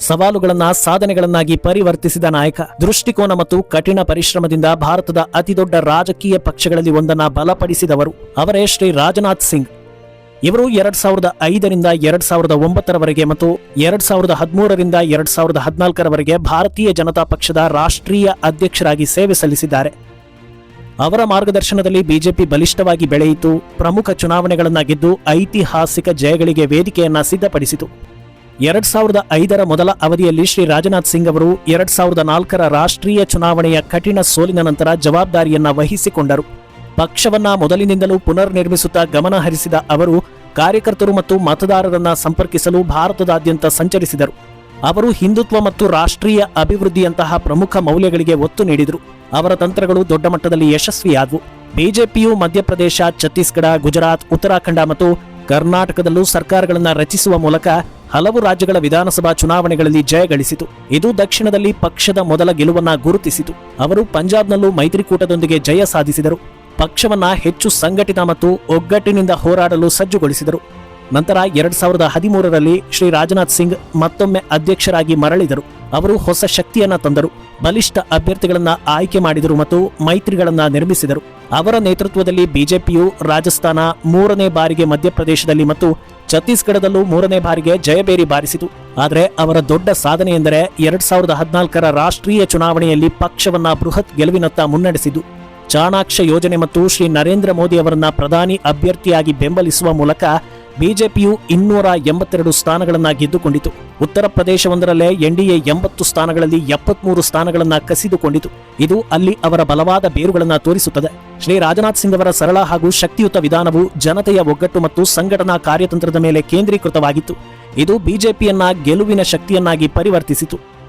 ಸವಾಲುಗಳನ್ನ, ಸಾಧನೆಗಳನ್ನಾಗಿ ಪರಿವರ್ತಿಸಿದ ನಾಯಕ. ದೃಷ್ಟಿಕೋನ ಮತ್ತು ಕಠಿಣ ಪರಿಶ್ರಮದಿಂದ ಭಾರತದ ಅತಿದೊಡ್ಡ ರಾಜಕೀಯ ಪಕ್ಷಗಳಲ್ಲಿ ಒಂದನ್ನ ಬಲಪಡಿಸಿದವರು ಅವರೇ ಶ್ರೀ ರಾಜನಾಥ್ ಸಿಂಗ್. ಇವರು ಎರಡ್ ಸಾವಿರದ ಐದರಿಂದ ಎರಡ್ ಸಾವಿರದ ಒಂಬತ್ತರವರೆಗೆ ಮತ್ತು ಎರಡ್ ಸಾವಿರದ ಹದಿಮೂರರಿಂದ ಎರಡ್ ಸಾವಿರದ ಹದಿನಾಲ್ಕರವರೆಗೆ ಭಾರತೀಯ ಜನತಾ ಪಕ್ಷದ ರಾಷ್ಟ್ರೀಯ ಅಧ್ಯಕ್ಷರಾಗಿ ಸೇವೆ ಸಲ್ಲಿಸಿದ್ದಾರೆ. ಅವರ ಮಾರ್ಗದರ್ಶನದಲ್ಲಿ ಬಿಜೆಪಿ ಬಲಿಷ್ಠವಾಗಿ ಬೆಳೆಯಿತು, ಪ್ರಮುಖ ಚುನಾವಣೆಗಳನ್ನ ಗೆದ್ದು ಐತಿಹಾಸಿಕ ಜಯಗಳಿಗೆ ವೇದಿಕೆಯನ್ನ ಸಿದ್ಧಪಡಿಸಿತು. ಎರಡ್ ಸಾವಿರದ ಐದರ ಮೊದಲ ಅವಧಿಯಲ್ಲಿ ಶ್ರೀ ರಾಜನಾಥ್ ಸಿಂಗ್ ಅವರು ಎರಡ್ ಸಾವಿರದ ನಾಲ್ಕರ ರಾಷ್ಟ್ರೀಯ ಚುನಾವಣೆಯ ಕಠಿಣ ಸೋಲಿನ ನಂತರ ಜವಾಬ್ದಾರಿಯನ್ನ ವಹಿಸಿಕೊಂಡರು. ಪಕ್ಷವನ್ನ ಮೊದಲಿನಿಂದಲೂ ಪುನರ್ ನಿರ್ಮಿಸುತ್ತಾ ಗಮನ ಹರಿಸಿದ ಅವರು ಕಾರ್ಯಕರ್ತರು ಮತ್ತು ಮತದಾರರನ್ನ ಸಂಪರ್ಕಿಸಲು ಭಾರತದಾದ್ಯಂತ ಸಂಚರಿಸಿದರು. ಅವರು ಹಿಂದುತ್ವ ಮತ್ತು ರಾಷ್ಟ್ರೀಯ ಅಭಿವೃದ್ಧಿಯಂತಹ ಪ್ರಮುಖ ಮೌಲ್ಯಗಳಿಗೆ ಒತ್ತು ನೀಡಿದರು. ಅವರ ತಂತ್ರಗಳು ದೊಡ್ಡ ಮಟ್ಟದಲ್ಲಿ ಯಶಸ್ವಿಯಾದವು. ಬಿಜೆಪಿಯು ಮಧ್ಯಪ್ರದೇಶ, ಛತ್ತೀಸ್ಗಢ, ಗುಜರಾತ್, ಉತ್ತರಾಖಂಡ ಮತ್ತು ಕರ್ನಾಟಕದಲ್ಲೂ ಸರ್ಕಾರಗಳನ್ನು ರಚಿಸುವ ಮೂಲಕ ಹಲವು ರಾಜ್ಯಗಳ ವಿಧಾನಸಭಾ ಚುನಾವಣೆಗಳಲ್ಲಿ ಜಯಗಳಿಸಿತು ಇದು ದಕ್ಷಿಣದಲ್ಲಿ ಪಕ್ಷದ ಮೊದಲ ಗೆಲುವನ್ನ ಗುರುತಿಸಿತು. ಅವರು ಪಂಜಾಬ್ನಲ್ಲೂ ಮೈತ್ರಿಕೂಟದೊಂದಿಗೆ ಜಯ ಸಾಧಿಸಿದರು. ಪಕ್ಷವನ್ನ ಹೆಚ್ಚು ಸಂಘಟಿತ ಮತ್ತು ಒಗ್ಗಟ್ಟಿನಿಂದ ಹೋರಾಡಲು ಸಜ್ಜುಗೊಳಿಸಿದರು. ನಂತರ ಎರಡ್ ಸಾವಿರದ ಹದಿಮೂರರಲ್ಲಿ ಶ್ರೀ ರಾಜನಾಥ್ ಸಿಂಗ್ ಮತ್ತೊಮ್ಮೆ ಅಧ್ಯಕ್ಷರಾಗಿ ಮರಳಿದರು. ಅವರು ಹೊಸ ಶಕ್ತಿಯನ್ನ ತಂದರು. ಬಲಿಷ್ಠ ಅಭ್ಯರ್ಥಿಗಳನ್ನ ಆಯ್ಕೆ ಮಾಡಿದರು ಮತ್ತು ಮೈತ್ರಿಗಳನ್ನ ನಿರ್ಮಿಸಿದರು. ಅವರ ನೇತೃತ್ವದಲ್ಲಿ ಬಿಜೆಪಿಯು ರಾಜಸ್ಥಾನ ಮೂರನೇ ಬಾರಿಗೆ ಮಧ್ಯಪ್ರದೇಶದಲ್ಲಿ ಮತ್ತು ಛತ್ತೀಸ್ಗಢದಲ್ಲೂ ಮೂರನೇ ಬಾರಿಗೆ ಜಯಬೇರಿ ಬಾರಿಸಿತು. ಆದರೆ ಅವರ ದೊಡ್ಡ ಸಾಧನೆ ಎಂದರೆ ಎರಡ್ ಸಾವಿರದ ಹದಿನಾಲ್ಕರ ರಾಷ್ಟ್ರೀಯ ಚುನಾವಣೆಯಲ್ಲಿ ಪಕ್ಷವನ್ನ ಬೃಹತ್ ಗೆಲುವಿನತ್ತ ಮುನ್ನಡೆಸಿದ್ದು. ಚಾಣಾಕ್ಷ ಯೋಜನೆ ಮತ್ತು ಶ್ರೀ ನರೇಂದ್ರ ಮೋದಿ ಅವರನ್ನ ಪ್ರಧಾನಿ ಅಭ್ಯರ್ಥಿಯಾಗಿ ಬೆಂಬಲಿಸುವ ಮೂಲಕ ಬಿಜೆಪಿಯು ಇನ್ನೂರ ಎಂಬತ್ತೆರಡು ಸ್ಥಾನಗಳನ್ನ ಗೆದ್ದುಕೊಂಡಿತು. ಉತ್ತರ ಪ್ರದೇಶವೊಂದರಲ್ಲೇ ಎನ್ಡಿಎ ಎಂಬತ್ತು ಸ್ಥಾನಗಳಲ್ಲಿ ಎಪ್ಪತ್ಮೂರು ಸ್ಥಾನಗಳನ್ನ ಕಸಿದುಕೊಂಡಿತು. ಇದು ಅಲ್ಲಿ ಅವರ ಬಲವಾದ ಬೇರುಗಳನ್ನ ತೋರಿಸುತ್ತದೆ. ಶ್ರೀ ರಾಜನಾಥ್ ಸಿಂಗ್ ಅವರ ಸರಳ ಹಾಗೂ ಶಕ್ತಿಯುತ ವಿಧಾನವು ಜನತೆಯ ಒಗ್ಗಟ್ಟು ಮತ್ತು ಸಂಘಟನಾ ಕಾರ್ಯತಂತ್ರದ ಮೇಲೆ ಕೇಂದ್ರೀಕೃತವಾಗಿತ್ತು. ಇದು ಬಿಜೆಪಿಯನ್ನ ಗೆಲುವಿನ ಶಕ್ತಿಯನ್ನಾಗಿ ಪರಿವರ್ತಿಸಿತು.